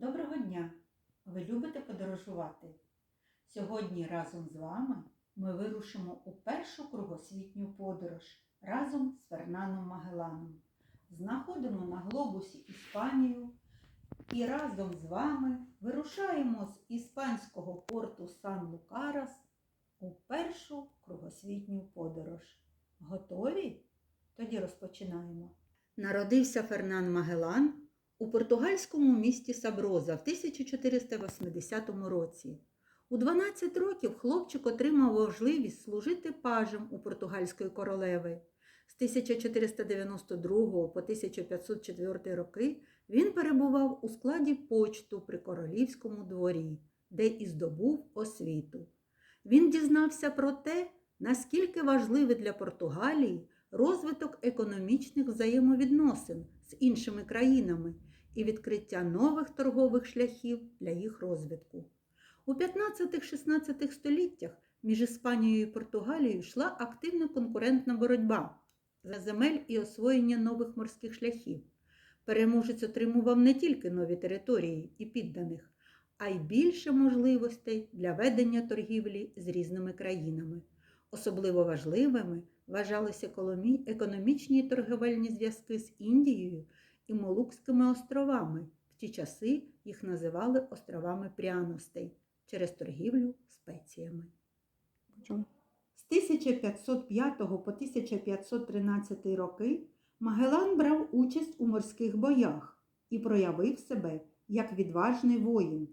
Доброго дня! Ви любите подорожувати? Сьогодні разом з вами ми вирушимо у першу кругосвітню подорож разом з Фернаном Магеланом. Знаходимо на глобусі Іспанію і разом з вами вирушаємо з іспанського порту Сан-Лукарас у першу кругосвітню подорож. Готові? Тоді розпочинаємо. Народився Фернан Магелан у португальському місті Саброза в 1480 році. У 12 років хлопчик отримав можливість служити пажем у португальської королеви. З 1492 по 1504 роки він перебував у складі почту при королівському дворі, де і здобув освіту. Він дізнався про те, наскільки важливий для Португалії розвиток економічних взаємовідносин з іншими країнами і відкриття нових торгових шляхів для їх розвитку. У 15-16 століттях між Іспанією і Португалією йшла активна конкурентна боротьба за земель і освоєння нових морських шляхів. Переможець отримував не тільки нові території і підданих, а й більше можливостей для ведення торгівлі з різними країнами. Особливо важливими вважалися економічні торговельні зв'язки з Індією і Молукськими островами. В ті часи їх називали островами пряностей через торгівлю спеціями. З 1505 по 1513 роки Магелан брав участь у морських боях і проявив себе як відважний воїн.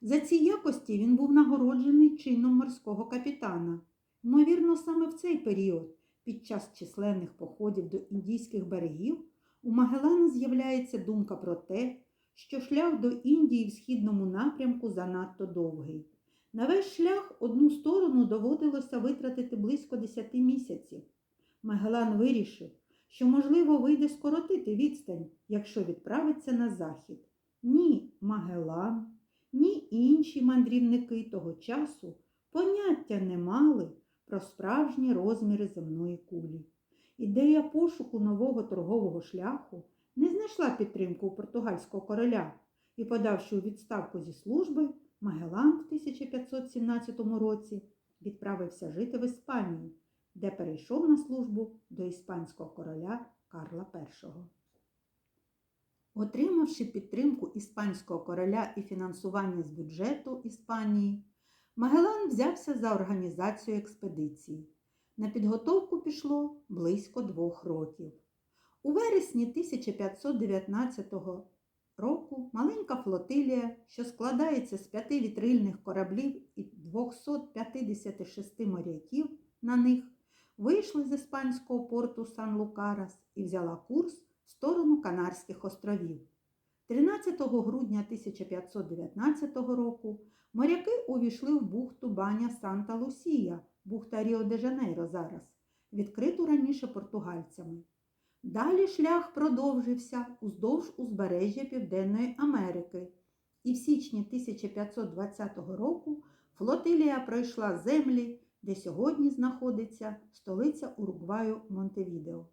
За ці якості він був нагороджений чином морського капітана. Ймовірно, саме в цей період, під час численних походів до індійських берегів, у Магелана з'являється думка про те, що шлях до Індії в східному напрямку занадто довгий. На весь шлях одну сторону доводилося витратити близько 10 місяців. Магелан вирішив, що, можливо, вийде скоротити відстань, якщо відправиться на захід. Ні Магелан, ні інші мандрівники того часу поняття не мали про справжні розміри земної кулі. Ідея пошуку нового торгового шляху не знайшла підтримку у португальського короля і, подавши у відставку зі служби, Магелан в 1517 році відправився жити в Іспанію, де перейшов на службу до іспанського короля Карла І. Отримавши підтримку іспанського короля і фінансування з бюджету Іспанії, Магелан взявся за організацію експедиції. На підготовку пішло близько двох років. У вересні 1519 року маленька флотилія, що складається з п'яти вітрильних кораблів і 256 моряків на них, вийшли з іспанського порту Сан-Лукарас і взяла курс в сторону Канарських островів. 13 грудня 1519 року моряки увійшли в бухту Баня Санта Лусія, бухта Ріо де Жанейро зараз, відкриту раніше португальцями. Далі шлях продовжився уздовж узбережжя Південної Америки, і в січні 1520 року флотилія пройшла землі, де сьогодні знаходиться столиця Уругваю Монтевідео.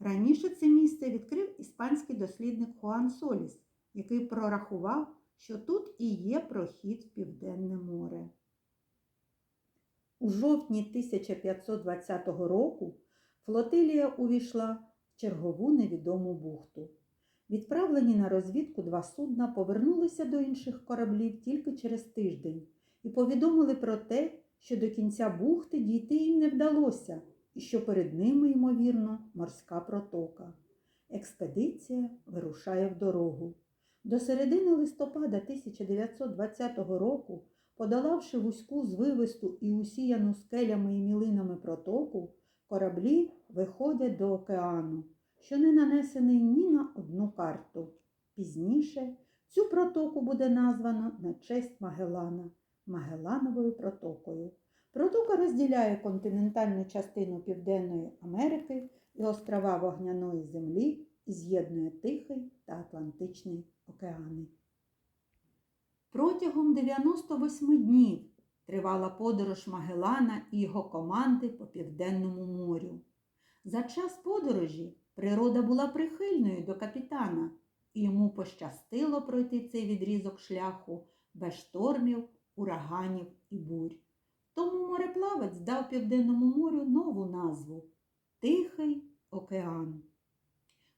Раніше це місце відкрив іспанський дослідник Хуан Соліс, який прорахував, що тут і є прохід в Південне море. У жовтні 1520 року флотилія увійшла в чергову невідому бухту. Відправлені на розвідку два судна повернулися до інших кораблів тільки через тиждень і повідомили про те, що до кінця бухти дійти їм не вдалося і що перед ними, ймовірно, морська протока. Експедиція вирушає в дорогу. До середини листопада 1920 року, подолавши вузьку звивисту і усіяну скелями і мілинами протоку, кораблі виходять до океану, що не нанесений ні на одну карту. Пізніше цю протоку буде названо на честь Магеллана Магеллановою протокою. Протока розділяє континентальну частину Південної Америки і острова Вогняної землі і з'єднує Тихий та Атлантичний океани. Протягом 98 днів тривала подорож Магеллана і його команди по Південному морю. За час подорожі природа була прихильною до капітана, і йому пощастило пройти цей відрізок шляху без штормів, ураганів і бурь. Тому мореплавець дав Південному морю нову назву Тихий океан.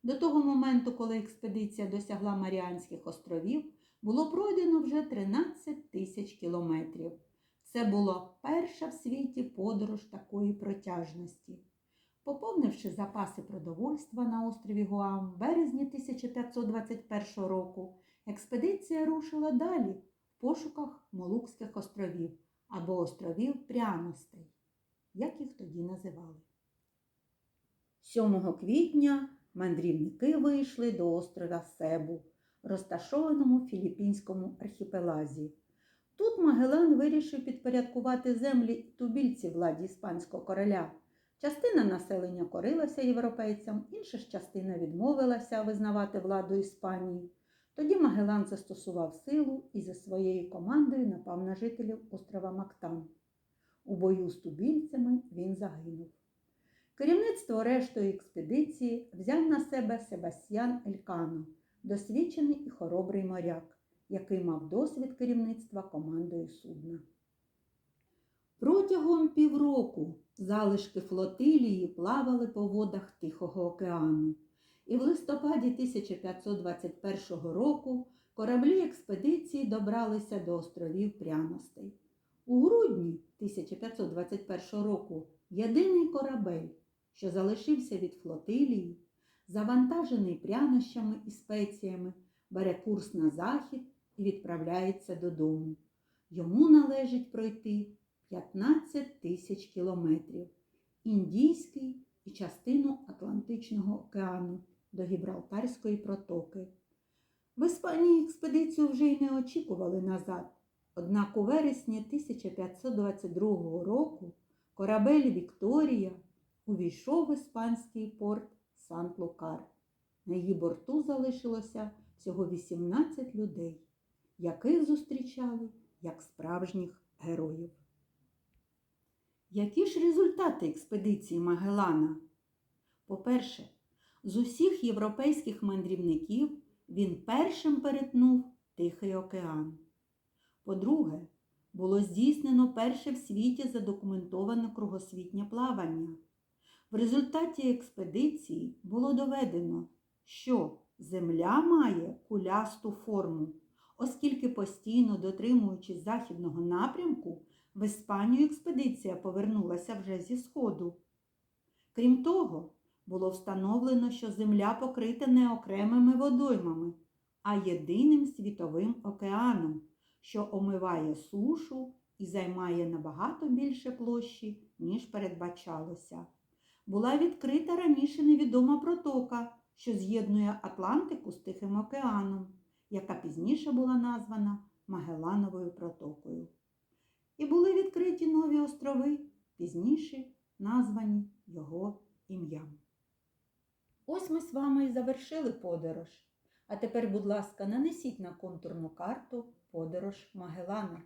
До того моменту, коли експедиція досягла Маріанських островів, було пройдено вже 13 тисяч кілометрів. Це була перша в світі подорож такої протяжності. Поповнивши запаси продовольства на острові Гуам в березні 1521 року, експедиція рушила далі в пошуках Молукських островів або островів пряностей, як їх тоді називали. 7 квітня мандрівники вийшли до острова Себу, розташованому Філіппінському архіпелазі. Тут Магелан вирішив підпорядкувати землі тубільці владі іспанського короля. Частина населення корилася європейцям, інша ж частина відмовилася визнавати владу Іспанії. Тоді Магелан застосував силу і за своєю командою напав на жителів острова Мактан. У бою з тубільцями він загинув. Керівництво рештою експедиції взяв на себе Себастьян Елькано, досвідчений і хоробрий моряк, який мав досвід керівництва командою судна. Протягом півроку залишки флотилії плавали по водах Тихого океану, і в листопаді 1521 року кораблі експедиції добралися до островів Пряностей. У грудні 1521 року єдиний корабель, що залишився від флотилії, завантажений прянощами і спеціями, бере курс на захід і відправляється додому. Йому належить пройти 15 тисяч кілометрів, Індійський і частину Атлантичного океану до Гібралтарської протоки. В Іспанії експедицію вже й не очікували назад. Однак у вересні 1522 року корабель Вікторія увійшов в іспанський порт Сант-Лукар. На її борту залишилося всього 18 людей, яких зустрічали як справжніх героїв. Які ж результати експедиції Магеллана? По-перше, з усіх європейських мандрівників він першим перетнув Тихий океан. По-друге, було здійснено перше в світі задокументоване кругосвітнє плавання. В результаті експедиції було доведено, що Земля має кулясту форму, оскільки постійно дотримуючись західного напрямку, в Іспанію експедиція повернулася вже зі сходу. Крім того, було встановлено, що Земля покрита не окремими водоймами, а єдиним світовим океаном, що омиває сушу і займає набагато більше площі, ніж передбачалося. Була відкрита раніше невідома протока, що з'єднує Атлантику з Тихим океаном, яка пізніше була названа Магеллановою протокою. І були відкриті нові острови, пізніше названі його ім'ям. Ось ми з вами і завершили подорож. А тепер, будь ласка, нанесіть на контурну карту подорож Магеллана.